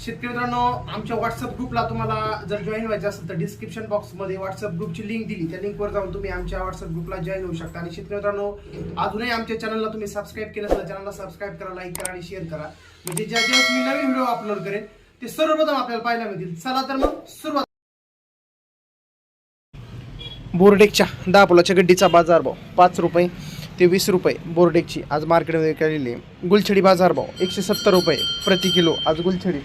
शेतकरी मित्रांनो आमच्या व्हॉट्सअप ग्रुपला तुम्हाला जर जॉईन व्हायचं असेल तर डिस्क्रिप्शन बॉक्समध्ये व्हॉट्सअप ग्रुपची लिंक दिली. त्या लिंकवर जाऊन तुम्ही आमच्या व्हॉट्सअप ग्रुपला जॉईन होऊ शकता. आणि शेतकरी मित्रांनो अजूनही आमच्या चॅनलला तुम्ही सबस्क्राईब केलं असेल चॅनलला सबस्क्राईब करा लाईक करा आणि शेअर करा. म्हणजे ज्या दिवस मी नवीन व्हिडिओ अपलोड करेन ते सर्वप्रथम आपल्याला पाहायला मिळतील. चला तर मग सुरुवात. बोर्डेकच्या दहा पुलाच्या गड्डीचा बाजारभाव पाच रुपये ते वीस रुपये बोर्डेकची आज मार्केटमध्ये केलेली आहे. गुलछडी बाजारभाव एकशे सत्तर रुपये प्रति किलो आज गुलछडी.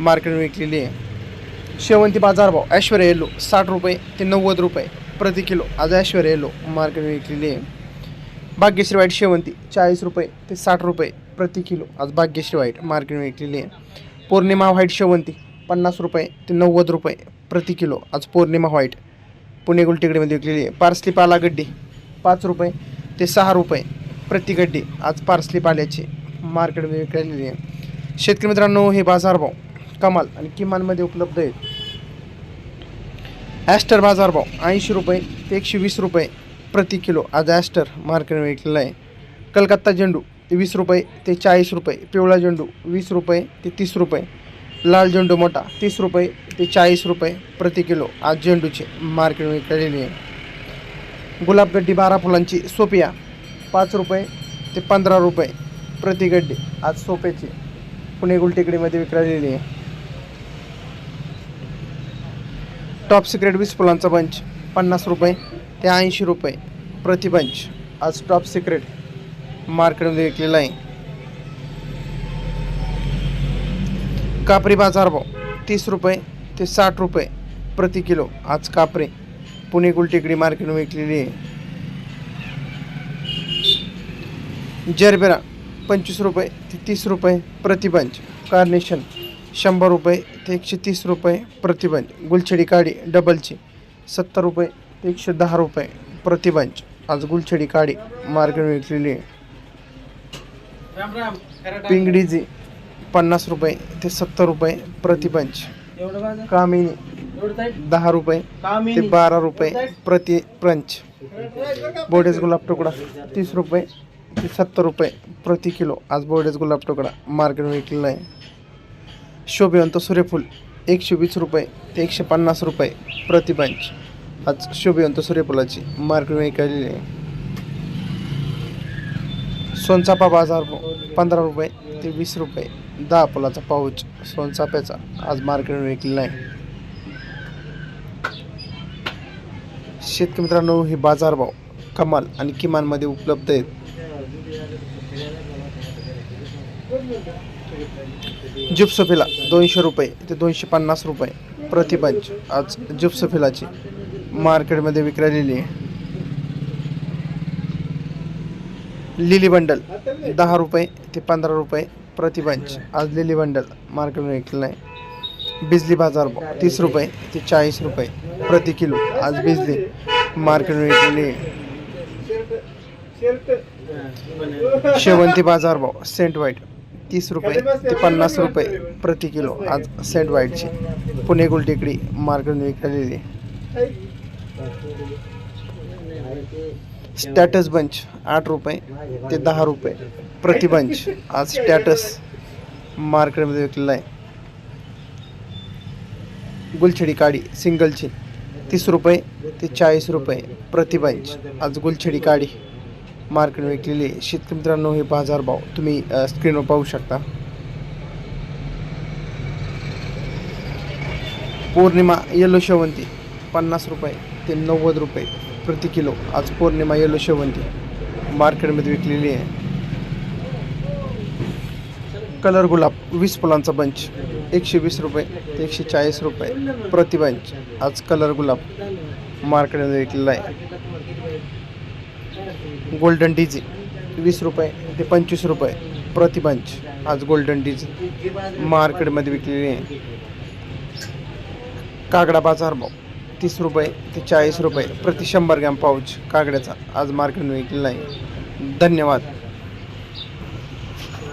मार्केटमध्ये विकलेली आहे. शेवंती बाजारभाव ऐश्वर्या येलो साठ रुपये ते नव्वद रुपये प्रति किलो. आज ऐश्वर्या येलो मार्केटमध्ये विकलेली आहे. भाग्यश्री वाईट शेवंती चाळीस रुपये ते साठ रुपये प्रति किलो. आज भाग्यश्री वाईट मार्केटमध्ये विकलेली आहे. पौर्णिमा व्हाईट शेवंती पन्नास रुपये ते नव्वद रुपये प्रति किलो. आज पौर्णिमा व्हाईट पुणे गुलटेकडीमध्ये विकलेली आहे. पार्सली पाला गड्डी पाच रुपये ते सहा रुपये प्रति गड्डी. आज पार्सली पाल्याची मार्केटमध्ये विकलेली आहे. शेतकरी मित्रांनो हे बाजारभाव कमाल आणि किमानमध्ये उपलब्ध आहेत. ॲस्टर बाजारभाव ऐंशी रुपये ते एकशे वीस रुपये प्रति किलो. आज ॲस्टर मार्केटमध्ये विकलेला आहे. कलकत्ता झेंडू वीस रुपये ते चाळीस रुपये. पिवळा झेंडू वीस रुपये ते तीस रुपये. लाल झेंडू मोठा तीस रुपये ते चाळीस रुपये प्रति किलो. आज झेंडूचे मार्केटमध्ये विकलेली आहे. गुलाबगड्डी बारा फुलांची सोपिया पाच रुपये ते पंधरा रुपये प्रति गड्डी. आज सोप्याची पुणे गुलटेकडीमध्ये विकलेली आहे. टॉप सिक्रेट वीस फुलांचा बंच पन्नास रुपये ते ऐंशी रुपये प्रति बंच. आज टॉप सिक्रेट मार्केटमध्ये विकलेला आहे. कापरी बाजारभाव तीस रुपये ते साठ रुपये प्रति किलो. आज कापरी पुणे गुलटेकडी मार्केटमध्ये विकलेली आहे. जरबेरा पंचवीस रुपये ते तीस रुपये प्रति बंच. कार्नेशन शंभर रुपये ते एकशे तीस रुपये प्रतिबंच गुलछडी काडी डबलची सत्तर रुपये ते एकशे दहा रुपये प्रतिबंच आज गुलछडी काडी मार्केट विकलेली आहे. पिंगडीजी पन्नास रुपये ते सत्तर रुपये प्रतिबंच कामिनी दहा रुपये ते बारा रुपये प्रति पंच. बोडेस गुलाब तुकडा तीस रुपये ते सत्तर रुपये प्रति किलो. आज बोडेस गुलाब तुकडा मार्केट विकलेला आहे. शोभिवंत सूर्यफूल एकशे वीस रुपये ते एकशे पन्नास रुपये प्रतिबंच आज शोभिवंत सूर्यफुलाची मार्केटमध्ये विकलेली आहे. सोनचापा बाजार पंधरा रुपये ते वीस रुपये. दहा फुलाचा पाऊच सोनचाप्याचा आज मार्केटमध्ये विकलेला आहे. शेतकरी मित्रांनो हे बाजारभाव कमाल आणि किमानमध्ये उपलब्ध आहेत. जिप्सोफिला दोनशे रुपये ते दोनशे पन्नास रुपये प्रतिपंच. आज जिप्सोफिलाची मार्केटमध्ये विक्रालेली आहे. लिली बंडल दहा रुपये ते पंधरा रुपये प्रतिपंच. आज लिली बंडल मार्केटमध्ये विकलेला आहे बिजली बाजार भाव तीस रुपये ते चाळीस रुपये प्रति किलो. आज बिजली मार्केटमध्ये विकलेली आहे. शेवंती बाजार भाव सेंट व्हाईट. तीस रुपये ते पन्नास रुपये प्रति किलो आज सेंट वाईटचे पुणे गुलटेकडी मार्केटमध्ये विकलेली आहे स्टॅटस बंच आठ रुपये ते दहा रुपये. प्रति बंच आज स्टॅटस मार्केटमध्ये विकलेला आहे. गुलछडी काडी सिंगलची तीस रुपये ते चाळीस रुपये प्रति बंच आज गुलछडी काडी. मार्केट विकलेली आहे शेतकरी मित्रांनो हे बाजारभाव तुम्ही स्क्रीनवर पाहू शकता. पौर्णिमा येलो शेवंती पन्नास रुपये ते नव्वद रुपये प्रति किलो. आज पौर्णिमा येलो शेवंती मार्केटमध्ये विकलेली आहे. कलर गुलाब वीस फुलांचा बंच एकशे वीस रुपये ते एकशे चाळीस रुपये प्रति बंच आज कलर गुलाब मार्केटमध्ये विकलेला आहे. गोल्डन डीजी वीस रुपये ते पंचवीस रुपये प्रतिबंच आज गोल्डन डीजी मार्केटमध्ये विकलेली आहे. कागडा बाजार भाव तीस रुपये ते चाळीस रुपये प्रति शंभर ग्रॅम पाऊच कागड्याचा आज मार्केटमध्ये विकलेला आहे. धन्यवाद.